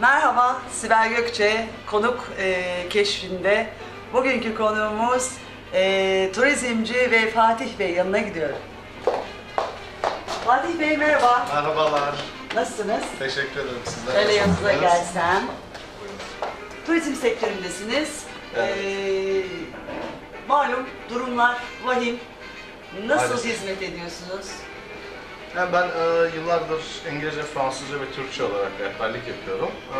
Merhaba, Sibel Gökçe, konuk e, keşfinde. Bugünkü konuğumuz e, turizmci ve Fatih Bey yanına gidiyorum. Fatih Bey merhaba, Merhabalar. nasılsınız? Teşekkür ederim sizler. Şöyle yanınıza nasılsınız? gelsem. Turizm sektöründesiniz. Evet. E, malum durumlar vahim. Nasıl Maalesef. hizmet ediyorsunuz? Yani ben e, yıllardır İngilizce, Fransızca ve Türkçe olarak rehberlik yapıyorum. E,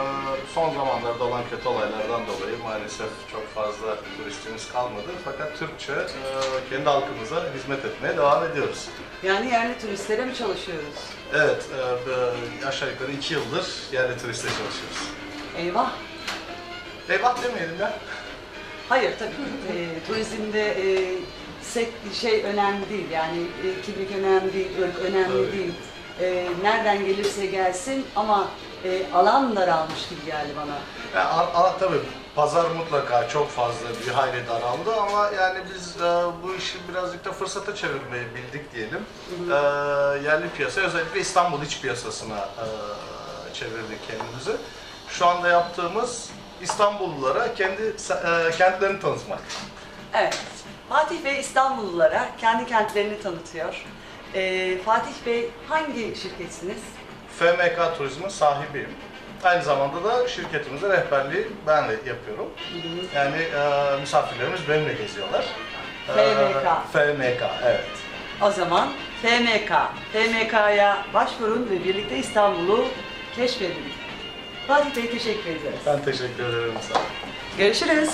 son zamanlarda olan kötü olaylardan dolayı maalesef çok fazla turistimiz kalmadı. Fakat Türkçe e, kendi halkımıza hizmet etmeye devam ediyoruz. Yani yerli turistlere mi çalışıyoruz? Evet, e, e, aşağı yukarı iki yıldır yerli turistle çalışıyoruz. Eyvah, Eyvah demeyelim ya. Hayır tabii e, turizmde e, sek- şey önemli değil yani e, kimlik önemli değil, ırk önemli Tabii. değil. E, nereden gelirse gelsin ama e, alan daralmış gibi geldi bana. Ya, a- a- tabii pazar mutlaka çok fazla bir hayli daraldı ama yani biz e, bu işi birazcık da fırsata çevirmeyi bildik diyelim. E, yerli piyasa özellikle İstanbul iç piyasasına e, çevirdik kendimizi. Şu anda yaptığımız İstanbullulara kendi e, kentlerini tanıtmak. Evet, Fatih Bey İstanbullulara kendi kentlerini tanıtıyor. E, Fatih Bey hangi şirketsiniz? FMK Turizm'in sahibiyim. Aynı zamanda da şirketimizde rehberliği ben de yapıyorum. Yani e, misafirlerimiz benimle geziyorlar. E, FMK. FMK, evet. O zaman FMK, FMK'ya başvurun ve birlikte İstanbul'u keşfedin. Fatih Bey teşekkür ederiz. Ben teşekkür ederim. Sağ olun. Görüşürüz.